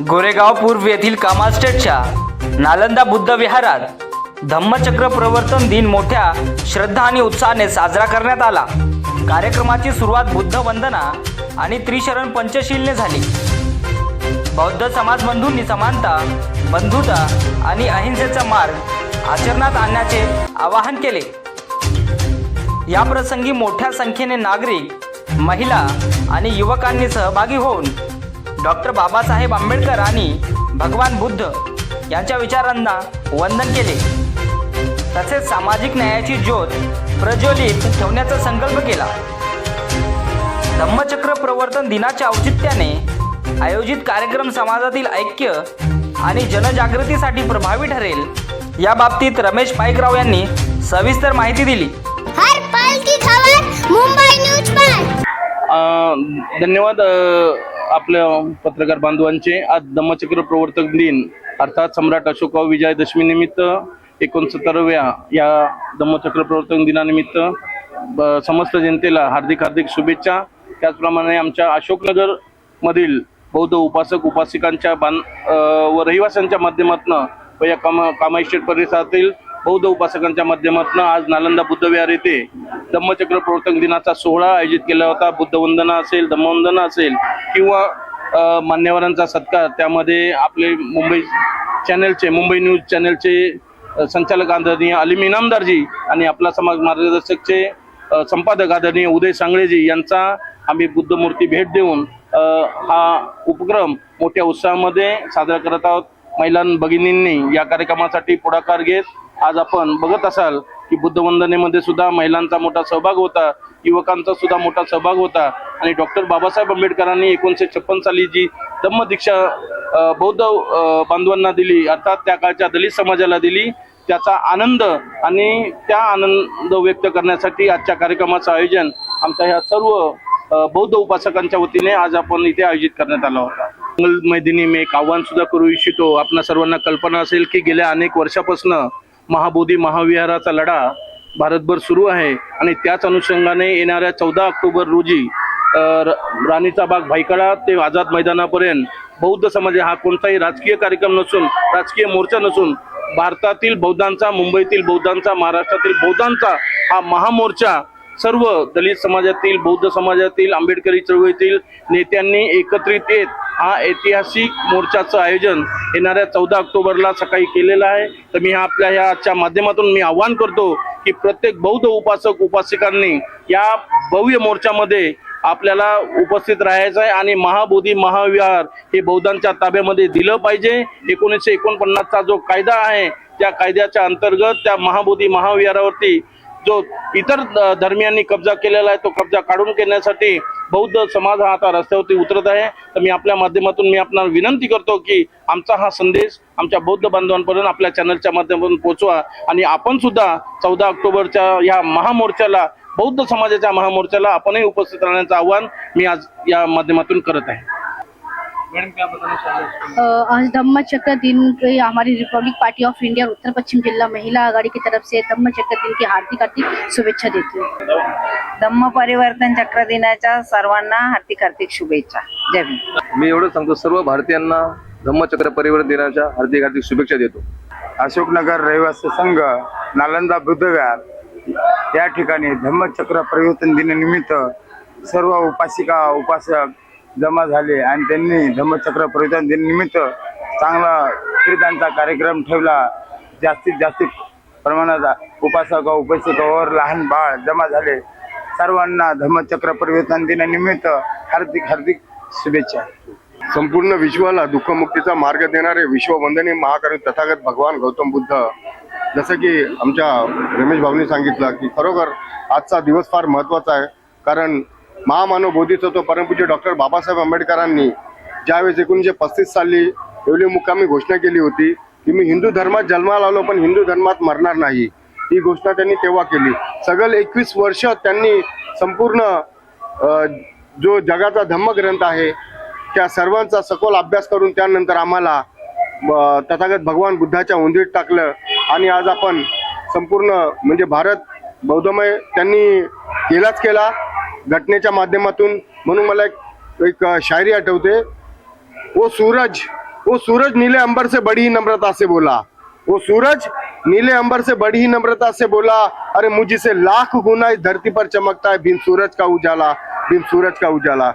गोरेगाव पूर्व येथील कामास्टेटच्या नालंदा बुद्ध विहारात धम्मचक्र प्रवर्तन दिन मोठ्या श्रद्धा आणि उत्साहाने साजरा करण्यात आला. कार्यक्रमाची सुरुवात बुद्ध वंदना आणि त्रिशरण पंचशीलने झाली. बौद्ध समाज बंधूंनी समानता बंधुता आणि अहिंसेचा मार्ग आचरणात आणण्याचे आवाहन केले. या प्रसंगी मोठ्या संख्येने नागरिक महिला आणि युवकांनी सहभागी होऊन डॉक्टर बाबासाहेब आंबेडकर आणि भगवान बुद्ध यांच्या विचारांना वंदन केले. तसेच सामाजिक न्यायाची ज्योत प्रज्वलित ठेवण्याचा संकल्प केला. धम्मचक्र प्रवर्तन दिनाच्या औचित्याने आयोजित कार्यक्रम समाजातील ऐक्य आणि जनजागृतीसाठी प्रभावी ठरेल या बाबतीत रमेश पाईकराव यांनी सविस्तर माहिती दिली. हर पल की खबर मुंबई न्यूज पर धन्यवाद आपल्या पत्रकार बांधवांचे आज धम्मचक्र प्रवर्तक दिन अर्थात सम्राट अशोकराव विजयादशमी निमित्त एकोणसत्तराव्या या धम्मचक्र प्रवर्तक दिनानिमित्त ब- समस्त जनतेला हार्दिक हार्दिक शुभेच्छा. त्याचप्रमाणे आमच्या अशोकनगर मधील बौद्ध उपासक उपासिकांच्या बांध व रहिवाशांच्या माध्यमातून व या कामा कामाईशेट परिसरातील बौद्ध उपासकांच्या माध्यमातून आज नालंदा बुद्धविहार येथे धम्मचक्र प्रवर्तक दिनाचा सोहळा आयोजित केला होता. बुद्धवंदना असेल धम्मवंदना असेल किंवा मान्यवरांचा सत्कार. त्यामध्ये आपले मुंबई चॅनलचे मुंबई न्यूज चॅनलचे संचालक आदरणीय अलिम इनामदारजी आणि आपला समाज मार्गदर्शकचे संपादक आदरणीय उदय सांगळेजी यांचा आम्ही बुद्ध मूर्ती भेट देऊन हा उपक्रम मोठ्या उत्साहामध्ये साजरा करत आहोत. महिलां भगिनींनी या कार्यक्रमासाठी पुढाकार घेत आज आपण बघत असाल की बुद्धवंदनेमध्ये सुद्धा महिलांचा मोठा सहभाग होता युवकांचा सुद्धा मोठा सहभाग होता. आणि डॉक्टर बाबासाहेब आंबेडकरांनी एकोणीसशे छप्पन साली जी धम्म दीक्षा बौद्ध बांधवांना दिली अर्थात त्या काळच्या दलित समाजाला दिली त्याचा आनंद आणि त्या आनंद व्यक्त करण्यासाठी आजच्या कार्यक्रमाचं आयोजन आमच्या ह्या सर्व बौद्ध उपासकांच्या वतीने आज आपण इथे आयोजित करण्यात आला होता. मंगल मैदिनी मी एक आव्हान सुद्धा करू इच्छितो. आपल्या सर्वांना कल्पना असेल की गेल्या अनेक वर्षापासून महाबोधी महाविहाराचा लढा भारतभर सुरू आहे आणि त्याच अनुषंगाने येणाऱ्या चौदा ऑक्टोबर रोजी र- राणीचा बाग भाईकडा ते आझाद मैदानापर्यंत बौद्ध समाज हा कोणताही राजकीय कार्यक्रम नसून राजकीय मोर्चा नसून भारतातील बौद्धांचा मुंबईतील बौद्धांचा महाराष्ट्रातील बौद्धांचा हा महामोर्चा सर्व दलित समाजातील बौद्ध समाजातील आंबेडकरी चळवळीतील नेत्यांनी एकत्रित येत हा ऐतिहासिक मोर्चाचं आयोजन येणाऱ्या चौदा ऑक्टोबरला सकाळी केलेलं आहे. तर मी हा आपल्या ह्या आजच्या माध्यमातून मी आवाहन करतो की प्रत्येक बौद्ध उपासक उपासिकांनी या भव्य मोर्चामध्ये आपल्याला उपस्थित राहायचं आहे आणि महाबोधी महाविहार हे बौद्धांच्या ताब्यामध्ये दिलं पाहिजे. एकोणीसशे एकोणपन्नासचा जो कायदा आहे त्या कायद्याच्या अंतर्गत त्या महाबोधी महाविहारावरती जो इतर धर्मियांनी कब्जा केलेला आहे तो कब्जा काढून घेण्यासाठी बौद्ध समाज हा आता रस्त्यावरती उतरत आहे. तर मी आपल्या माध्यमातून मी आपणाला विनंती करतो की आमचा हा संदेश आमच्या बौद्ध बांधवांपर्यंत आपल्या चॅनलच्या माध्यमातून पोहोचवा. आणि आपण सुद्धा चौदा ऑक्टोबरच्या या महामोर्चाला बौद्ध समाजाच्या महामोर्चाला आपणही उपस्थित राहण्याचं आवाहन मी आज या माध्यमातून करत आहे. आज धम्म चक्र दिन के हमारी रिपब्लिक पार्टी ऑफ इंडिया उत्तर पश्चिम जिला महिला आघाड़ी की तरफ से धम्म चक्र दिन की हार्दिक हार्दिक शुभेच्छा देती हूँ। धम्म परिवर्तन चक्र दिनाच्या सर्वांना हार्दिक हार्दिक शुभेच्छा. जय मी एवढं सांगतो सर्व भारतीयांना धम्मचक्र परिवर्तन दिनाच्या हार्दिक हार्दिक शुभेच्छा देतो. अशोकनगर रहिवासी संघ नालंदा बुद्धविहार या ठिकाणी धम्मचक्र परिवर्तन दिनानिमित्त सर्व उपासिका उपासक जमा झाले आणि त्यांनी धम्मचक्र परिवर्तन दिनानिमित्त चांगला कीर्तनचा कार्यक्रम ठेवला. जास्तीत जास्त प्रमाणात उपासक उपासिकावर लहान बाळ जमा झाले. सर्वांना धम्मचक्र परिवर्तन दिनानिमित्त हार्दिक हार्दिक शुभेच्छा. संपूर्ण विश्वाला दुःखमुक्तीचा मार्ग देणारे विश्ववंदनीय महाकवी तथागत भगवान गौतम बुद्ध. जसं की आमच्या रमेश भाऊनी सांगितलं की खरोखर आजचा दिवस फार महत्त्वाचा आहे. कारण महामानव बोधिसत्व परमपूज्य डॉक्टर बाबासाहेब आंबेडकरांनी ज्यावेळेस एकोणीसशे पस्तीस साली एवढी मुक्कामी घोषणा केली होती की मी हिंदू धर्मात जन्माला आलो पण हिंदू धर्मात मरणार नाही. ही घोषणा त्यांनी तेव्हा केली. सगळ एकवीस वर्ष त्यांनी संपूर्ण जो जगाचा धम्मग्रंथ आहे त्या सर्वांचा सखोल अभ्यास करून त्यानंतर आम्हाला तथागत भगवान बुद्धाच्या उंदीत टाकलं आणि आज आपण संपूर्ण म्हणजे भारत बौद्धमय त्यांनी केलाच केला. घटनेच्या माध्यमातून म्हणून मला एक एक शायरी आठवते. ओ सूरज वो सूरज नीले अंबर से बड़ी ही नम्रता से बोला. वो सूरज नीले अंबर से बड़ी ही नम्रता से बोला. अरे मुझसे लाख गुना इस धरती पर चमकता है बिन सूरज का उजाला बिन सूरज का उजाला.